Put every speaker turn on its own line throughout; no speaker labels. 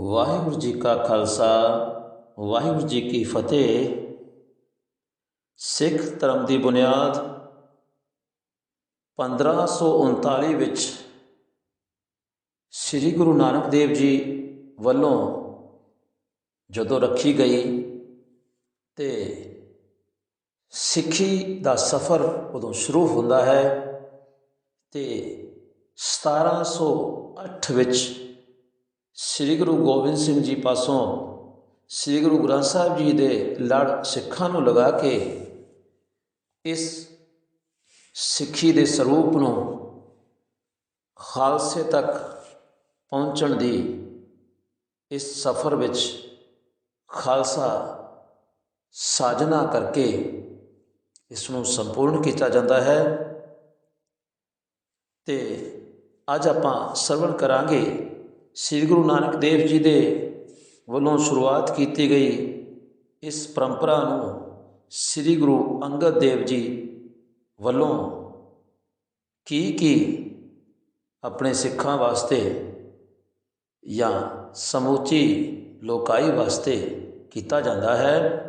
ਵਾਹਿਗੁਰੂ ਜੀ ਕਾ ਖਾਲਸਾ, ਵਾਹਿਗੁਰੂ ਜੀ ਕੀ ਫਤਿਹ। ਸਿੱਖ ਧਰਮ ਦੀ ਬੁਨਿਆਦ 1539 ਵਿੱਚ ਸ੍ਰੀ ਗੁਰੂ ਨਾਨਕ ਦੇਵ ਜੀ ਵੱਲੋਂ ਜਦੋਂ ਰੱਖੀ ਗਈ ਤੇ ਸਿੱਖੀ ਦਾ ਸਫ਼ਰ ਉਦੋਂ ਸ਼ੁਰੂ ਹੁੰਦਾ ਹੈ ਤੇ 1708 ਵਿੱਚ ਸ੍ਰੀ ਗੁਰੂ ਗੋਬਿੰਦ ਸਿੰਘ ਜੀ ਪਾਸੋਂ ਸ੍ਰੀ ਗੁਰੂ ਗ੍ਰੰਥ ਸਾਹਿਬ ਜੀ ਦੇ ਲੜ ਸਿੱਖਾਂ ਨੂੰ ਲਗਾ ਕੇ ਇਸ ਸਿੱਖੀ ਦੇ ਸਰੂਪ ਨੂੰ ਖਾਲਸੇ ਤੱਕ ਪਹੁੰਚਣ ਦੀ ਇਸ ਸਫ਼ਰ ਵਿੱਚ ਖਾਲਸਾ ਸਾਜਨਾ ਕਰਕੇ ਇਸ ਨੂੰ ਸੰਪੂਰਨ ਕੀਤਾ ਜਾਂਦਾ ਹੈ ਤੇ ਅੱਜ ਆਪਾਂ ਸਰਵਣ ਕਰਾਂਗੇ ਸ੍ਰੀ ਗੁਰੂ ਨਾਨਕ ਦੇਵ ਜੀ ਦੇ ਵੱਲੋਂ ਸ਼ੁਰੂਆਤ ਕੀਤੀ ਗਈ ਇਸ ਪਰੰਪਰਾ ਨੂੰ ਸ੍ਰੀ ਗੁਰੂ ਅੰਗਦ ਦੇਵ ਜੀ ਵੱਲੋਂ ਕੀ ਕੀ ਆਪਣੇ ਸਿੱਖਾਂ ਵਾਸਤੇ ਜਾਂ ਸਮੁੱਚੀ ਲੋਕਾਈ ਵਾਸਤੇ ਕੀਤਾ ਜਾਂਦਾ ਹੈ?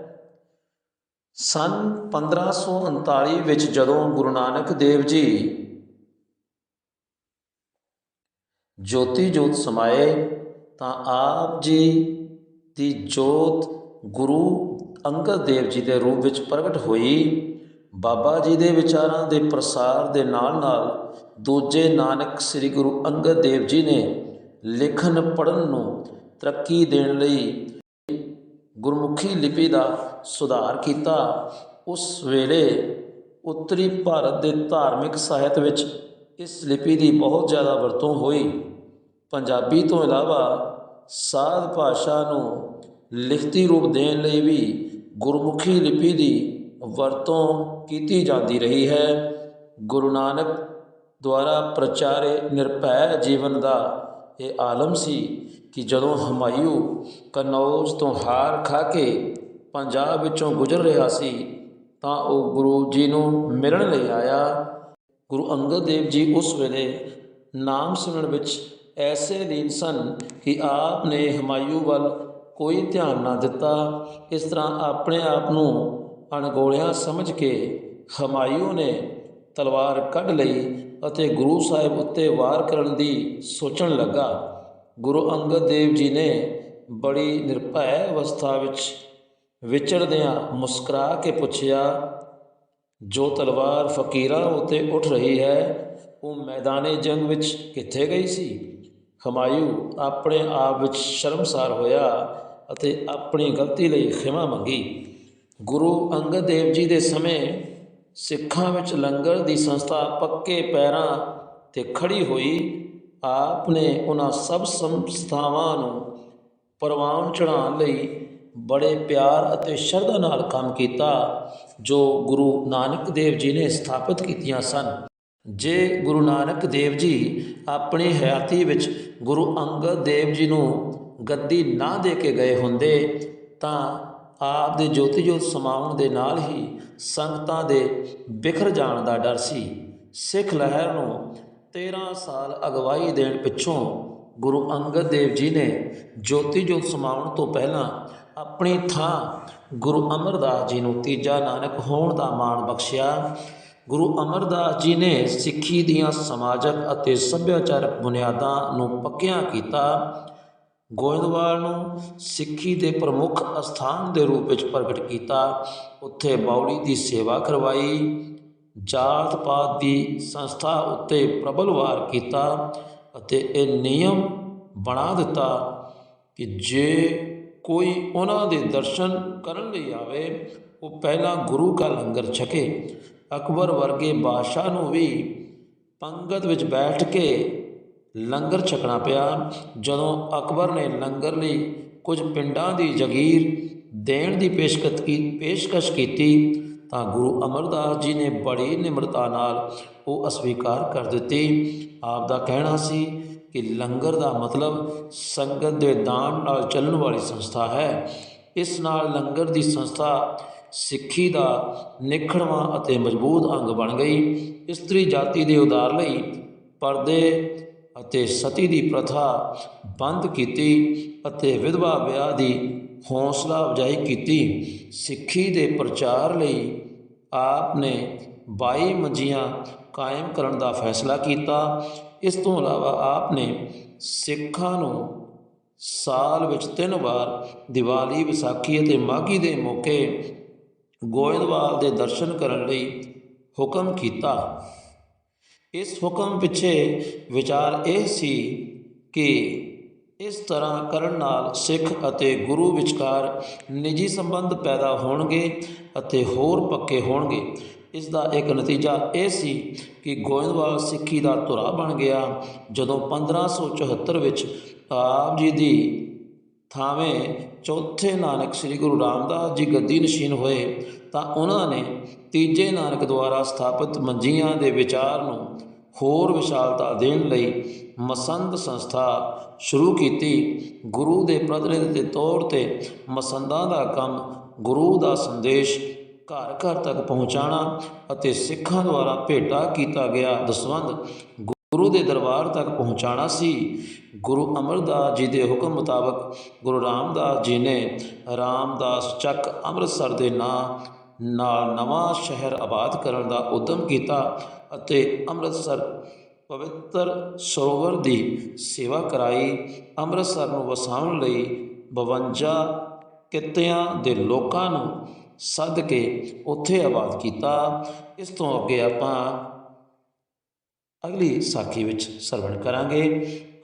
ਸਨ 1539 ਵਿੱਚ ਜਦੋਂ ਗੁਰੂ ਨਾਨਕ ਦੇਵ ਜੀ ਜੋਤੀ ਜੋਤ ਸਮਾਏ, ਤਾਂ ਆਪ ਜੀ ਦੀ ਜੋਤ ਗੁਰੂ ਅੰਗਦ ਦੇਵ ਜੀ ਦੇ ਰੂਪ ਵਿੱਚ ਪ੍ਰਗਟ ਹੋਈ। ਬਾਬਾ ਜੀ ਦੇ ਵਿਚਾਰਾਂ ਦੇ ਪ੍ਰਸਾਰ ਦੇ ਨਾਲ ਨਾਲ ਦੂਜੇ ਨਾਨਕ ਸ੍ਰੀ ਗੁਰੂ ਅੰਗਦ ਦੇਵ ਜੀ ਨੇ ਲਿਖਣ ਪੜ੍ਹਨ ਨੂੰ ਤਰੱਕੀ ਦੇਣ ਲਈ ਗੁਰਮੁਖੀ ਲਿਪੀ ਦਾ ਸੁਧਾਰ ਕੀਤਾ। ਉਸ ਵੇਲੇ ਉੱਤਰੀ ਭਾਰਤ ਦੇ ਧਾਰਮਿਕ ਸਾਹਿਤ ਵਿੱਚ ਇਸ ਲਿਪੀ ਦੀ ਬਹੁਤ ਜ਼ਿਆਦਾ ਵਰਤੋਂ ਹੋਈ। ਪੰਜਾਬੀ ਤੋਂ ਇਲਾਵਾ ਸਾਧ ਭਾਸ਼ਾ ਨੂੰ ਲਿਖਤੀ ਰੂਪ ਦੇਣ ਲਈ ਵੀ ਗੁਰਮੁਖੀ ਲਿਪੀ ਦੀ ਵਰਤੋਂ ਕੀਤੀ ਜਾਂਦੀ ਰਹੀ ਹੈ। ਗੁਰੂ ਨਾਨਕ ਦੁਆਰਾ ਪ੍ਰਚਾਰੇ ਨਿਰਭੈ ਜੀਵਨ ਦਾ ਇਹ ਆਲਮ ਸੀ ਕਿ ਜਦੋਂ ਹਮਾਇੂ ਕਨੌਜ ਤੋਂ ਹਾਰ ਖਾ ਕੇ ਪੰਜਾਬ ਵਿੱਚੋਂ ਗੁਜ਼ਰ ਰਿਹਾ ਸੀ ਤਾਂ ਉਹ ਗੁਰੂ ਜੀ ਨੂੰ ਮਿਲਣ ਲਈ ਆਇਆ। ਗੁਰੂ ਅੰਗਦ ਦੇਵ ਜੀ ਉਸ ਵੇਲੇ ਨਾਮ ਸਿਮਰਨ ਵਿੱਚ ਐਸੇ ਲੀਨ ਸਨ ਕਿ ਆਪ ਨੇ ਹਮਾਯੂ ਵੱਲ ਕੋਈ ਧਿਆਨ ਨਾ ਦਿੱਤਾ। ਇਸ ਤਰ੍ਹਾਂ ਆਪਣੇ ਆਪ ਨੂੰ ਅਣਗੋਲਿਆ ਸਮਝ ਕੇ ਹਮਾਯੂ ਨੇ ਤਲਵਾਰ ਕੱਢ ਲਈ ਅਤੇ ਗੁਰੂ ਸਾਹਿਬ ਉੱਤੇ ਵਾਰ ਕਰਨ ਦੀ ਸੋਚਣ ਲੱਗਾ। ਗੁਰੂ ਅੰਗਦ ਦੇਵ ਜੀ ਨੇ ਬੜੀ ਨਿਰਭੈ ਅਵਸਥਾ ਵਿੱਚ ਵਿਚਰਦਿਆਂ ਮੁਸਕਰਾ ਕੇ ਪੁੱਛਿਆ ਜੋ ਤਲਵਾਰ ਫਕੀਰਾਂ ਉੱਤੇ ਉੱਠ ਰਹੀ ਹੈ, ਉਹ ਮੈਦਾਨੇ ਜੰਗ ਵਿੱਚ ਕਿੱਥੇ ਗਈ ਸੀ? ਹਮਾਯੂ ਆਪਣੇ ਆਪ ਵਿੱਚ ਸ਼ਰਮਸਾਰ ਹੋਇਆ ਅਤੇ ਆਪਣੀ ਗਲਤੀ ਲਈ ਖਿਮਾ ਮੰਗੀ। ਗੁਰੂ ਅੰਗਦ ਦੇਵ ਜੀ ਦੇ ਸਮੇਂ ਸਿੱਖਾਂ ਵਿੱਚ ਲੰਗਰ ਦੀ ਸੰਸਥਾ ਪੱਕੇ ਪੈਰਾਂ ਤੇ ਖੜੀ ਹੋਈ। ਆਪ ਨੇ ਉਹਨਾਂ ਸਭ ਸੰਸਥਾਵਾਂ ਨੂੰ ਪ੍ਰਵਾਨ ਚੜਾਉਣ ਲਈ ਬੜੇ ਪਿਆਰ ਅਤੇ ਸ਼ਰਧਾ ਨਾਲ ਕੰਮ ਕੀਤਾ, ਜੋ ਗੁਰੂ ਨਾਨਕ ਦੇਵ ਜੀ ਨੇ ਸਥਾਪਿਤ ਕੀਤੀਆਂ ਸਨ। ਜੇ ਗੁਰੂ ਨਾਨਕ ਦੇਵ ਜੀ ਆਪਣੀ ਹਯਾਤੀ ਵਿੱਚ ਗੁਰੂ ਅੰਗਦ ਦੇਵ ਜੀ ਨੂੰ ਗੱਦੀ ਨਾ ਦੇ ਕੇ ਗਏ ਹੁੰਦੇ, ਤਾਂ ਆਪ ਦੇ ਜੋਤੀ ਜੋਤ ਸਮਾਉਣ ਦੇ ਨਾਲ ਹੀ ਸੰਗਤਾਂ ਦੇ ਬਿਖਰ ਜਾਣ ਦਾ ਡਰ ਸੀ। ਸਿੱਖ ਲਹਿਰ ਨੂੰ 13 ਸਾਲ ਅਗਵਾਈ ਦੇਣ ਪਿੱਛੋਂ ਗੁਰੂ ਅੰਗਦ ਦੇਵ ਜੀ ਨੇ ਜੋਤੀ ਜੋਤ ਸਮਾਉਣ ਤੋਂ ਪਹਿਲਾਂ ਆਪਣੀ ਥਾਂ ਗੁਰੂ ਅਮਰਦਾਸ ਜੀ ਨੂੰ ਤੀਜਾ ਨਾਨਕ ਹੋਣ ਦਾ ਮਾਣ ਬਖਸ਼ਿਆ। ਗੁਰੂ ਅਮਰਦਾਸ ਜੀ ਨੇ ਸਿੱਖੀ ਦੀਆਂ ਸਮਾਜਿਕ ਅਤੇ ਸੱਭਿਆਚਾਰਕ ਬੁਨਿਆਦਾਂ ਨੂੰ ਪੱਕਿਆਂ ਕੀਤਾ। ਗੋਇੰਦਵਾਲ ਨੂੰ ਸਿੱਖੀ ਦੇ ਪ੍ਰਮੁੱਖ ਅਸਥਾਨ ਦੇ ਰੂਪ ਵਿੱਚ ਪ੍ਰਗਟ ਕੀਤਾ। ਉੱਥੇ ਬਾਉਲੀ ਦੀ ਸੇਵਾ ਕਰਵਾਈ। ਜਾਤ ਪਾਤ ਦੀ ਸੰਸਥਾ ਉੱਤੇ ਪ੍ਰਬਲ ਵਾਰ ਕੀਤਾ ਅਤੇ ਇਹ ਨਿਯਮ ਬਣਾ ਦਿੱਤਾ ਕਿ ਜੇ ਕੋਈ ਉਹਨਾਂ ਦੇ ਦਰਸ਼ਨ ਕਰਨ ਲਈ ਆਵੇ, ਉਹ ਪਹਿਲਾਂ ਗੁਰੂ ਕਾ ਲੰਗਰ ਛਕੇ। ਅਕਬਰ ਵਰਗੇ ਬਾਦਸ਼ਾਹ ਨੂੰ ਵੀ ਪੰਗਤ ਵਿੱਚ ਬੈਠ ਕੇ ਲੰਗਰ ਛਕਣਾ ਪਿਆ। ਜਦੋਂ ਅਕਬਰ ਨੇ ਲੰਗਰ ਲਈ ਕੁਝ ਪਿੰਡਾਂ ਦੀ ਜਗੀਰ ਦੇਣ ਦੀ ਪੇਸ਼ਕਸ਼ ਕੀ, ਪੇਸ਼ਕਸ਼ ਕੀਤੀ, ਤਾਂ ਗੁਰੂ ਅਮਰਦਾਸ ਜੀ ਨੇ ਬੜੀ ਨਿਮਰਤਾ ਨਾਲ ਉਹ ਅਸਵੀਕਾਰ ਕਰ ਦਿੱਤੀ। ਆਪ ਦਾ ਕਹਿਣਾ ਸੀ ਕਿ ਲੰਗਰ ਦਾ ਮਤਲਬ ਸੰਗਤ ਦੇ ਦਾਨ ਨਾਲ ਚੱਲਣ ਵਾਲੀ ਸੰਸਥਾ ਹੈ। ਇਸ ਨਾਲ ਲੰਗਰ ਦੀ ਸੰਸਥਾ ਸਿੱਖੀ ਦਾ ਨਿਖੜਵਾਂ ਅਤੇ ਮਜ਼ਬੂਤ ਅੰਗ ਬਣ ਗਈ। ਇਸਤਰੀ ਜਾਤੀ ਦੇ ਉਦਾਰ ਲਈ ਪਰਦੇ ਅਤੇ ਸਤੀ ਦੀ ਪ੍ਰਥਾ ਬੰਦ ਕੀਤੀ ਅਤੇ ਵਿਧਵਾ ਵਿਆਹ ਦੀ ਹੌਸਲਾ ਅਫਜ਼ਾਈ ਕੀਤੀ। ਸਿੱਖੀ ਦੇ ਪ੍ਰਚਾਰ ਲਈ ਆਪ ਨੇ 22 ਮੰਜੀਆਂ ਕਾਇਮ ਕਰਨ ਦਾ ਫੈਸਲਾ ਕੀਤਾ। ਇਸ ਤੋਂ ਇਲਾਵਾ ਆਪ ਨੇ ਸਿੱਖਾਂ ਨੂੰ ਸਾਲ ਵਿੱਚ ਤਿੰਨ ਵਾਰ ਦੀਵਾਲੀ, ਵਿਸਾਖੀ ਅਤੇ ਮਾਘੀ ਦੇ ਮੌਕੇ ਗੋਇੰਦਵਾਲ ਦੇ ਦਰਸ਼ਨ ਕਰਨ ਲਈ ਹੁਕਮ ਕੀਤਾ। ਇਸ ਹੁਕਮ ਪਿੱਛੇ ਵਿਚਾਰ ਇਹ ਸੀ ਕਿ ਇਸ ਤਰ੍ਹਾਂ ਕਰਨ ਨਾਲ ਸਿੱਖ ਅਤੇ ਗੁਰੂ ਵਿਚਕਾਰ ਨਿੱਜੀ ਸੰਬੰਧ ਪੈਦਾ ਹੋਣਗੇ ਅਤੇ ਹੋਰ ਪੱਕੇ ਹੋਣਗੇ। ਇਸ ਦਾ ਇੱਕ ਨਤੀਜਾ ਇਹ ਸੀ ਕਿ ਗੋਇੰਦਵਾਲ ਸਿੱਖੀ ਦਾ ਧੁਰਾ ਬਣ ਗਿਆ। ਜਦੋਂ 1574 ਵਿੱਚ ਆਪ ਜੀ ਦੀ ਥਾਵੇਂ ਚੌਥੇ ਨਾਨਕ ਸ੍ਰੀ ਗੁਰੂ ਰਾਮਦਾਸ ਜੀ ਗੱਦੀ ਨਸ਼ੀਨ ਹੋਏ, ਤਾਂ ਉਹਨਾਂ ਨੇ ਤੀਜੇ ਨਾਨਕ ਦੁਆਰਾ ਸਥਾਪਿਤ ਮੰਜੀਆਂ ਦੇ ਵਿਚਾਰ ਨੂੰ ਹੋਰ ਵਿਸ਼ਾਲਤਾ ਦੇਣ ਲਈ ਮਸੰਦ ਸੰਸਥਾ ਸ਼ੁਰੂ ਕੀਤੀ। ਗੁਰੂ ਦੇ ਪ੍ਰਤੀਨਿਧ ਦੇ ਤੌਰ ਤੇ ਮਸੰਦਾਂ ਦਾ ਕੰਮ ਗੁਰੂ ਦਾ ਸੰਦੇਸ਼ ਘਰ ਘਰ ਤੱਕ ਪਹੁੰਚਾਉਣਾ ਅਤੇ ਸਿੱਖਾਂ ਦੁਆਰਾ ਭੇਟਾ ਕੀਤਾ ਗਿਆ ਦਸਵੰਧ ਗੁਰੂ ਦੇ ਦਰਬਾਰ ਤੱਕ ਪਹੁੰਚਾਉਣਾ ਸੀ। ਗੁਰੂ ਅਮਰਦਾਸ ਜੀ ਦੇ ਹੁਕਮ ਮੁਤਾਬਕ ਗੁਰੂ ਰਾਮਦਾਸ ਜੀ ਨੇ ਰਾਮਦਾਸ ਚੱਕ ਅੰਮ੍ਰਿਤਸਰ ਦੇ ਨਾਂ ਨਾਲ ਨਵਾਂ ਸ਼ਹਿਰ ਆਬਾਦ ਕਰਨ ਦਾ ਉਦਮ ਕੀਤਾ ਅਤੇ ਅੰਮ੍ਰਿਤਸਰ ਪਵਿੱਤਰ ਸਰੋਵਰ ਦੀ ਸੇਵਾ ਕਰਾਈ। ਅੰਮ੍ਰਿਤਸਰ ਨੂੰ ਵਸਾਉਣ ਲਈ 52 ਕਿੱਤਿਆਂ ਦੇ ਲੋਕਾਂ ਨੂੰ ਸੱਦ ਕੇ ਉੱਥੇ ਆਬਾਦ ਕੀਤਾ। ਇਸ ਤੋਂ ਅੱਗੇ ਆਪਾਂ ਅਗਲੀ ਸਾਖੀ ਵਿੱਚ ਸਰਵਣ ਕਰਾਂਗੇ।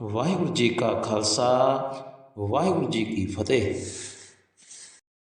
ਵਾਹਿਗੁਰੂ ਜੀ ਕਾ ਖਾਲਸਾ, ਵਾਹਿਗੁਰੂ ਜੀ ਕੀ ਫਤਿਹ।